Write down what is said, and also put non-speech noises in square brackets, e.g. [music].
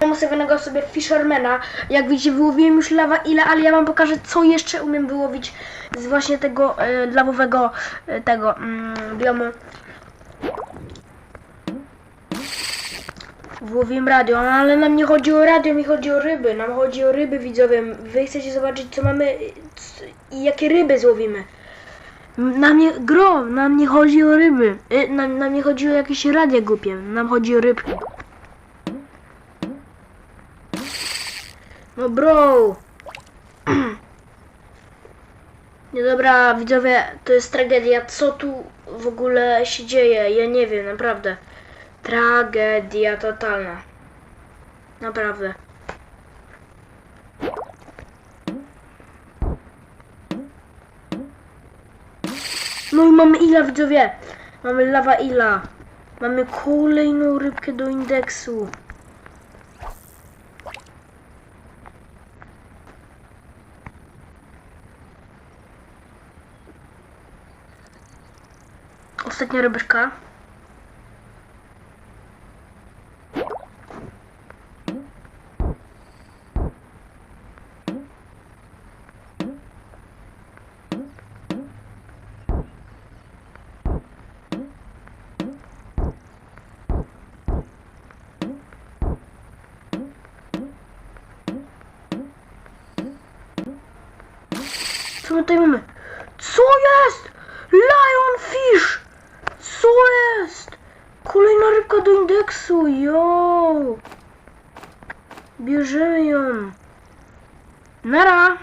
Mam ustawionego sobie Fishermana. Jak widzicie, wyłowiłem już lawa ile, ale ja wam pokażę, co jeszcze umiem wyłowić z właśnie tego e, lawowego e, tego mm, biomu. Wyłowiłem radio, ale nam nie chodzi o radio, mi chodzi o ryby. Nam chodzi o ryby, widzowie. Wy chcecie zobaczyć, co mamy i jakie ryby złowimy. Nam nie, gro, nam nie chodzi o ryby. Y, nam, nam nie chodzi o jakieś radia głupie. Nam chodzi o rybki. No bro. [clears throat] Nie dobra, widzowie, to jest tragedia. Co tu w ogóle się dzieje? Ja nie wiem, naprawdę. Tragedia totalna. Naprawdę. No i mamy ila, widzowie. Mamy lawa ila. Mamy kolejną rybkę do indeksu. Ostatnia rybeczka. Co my tutaj mamy? Co jest? к индексу, йоу! Бежим! Нара!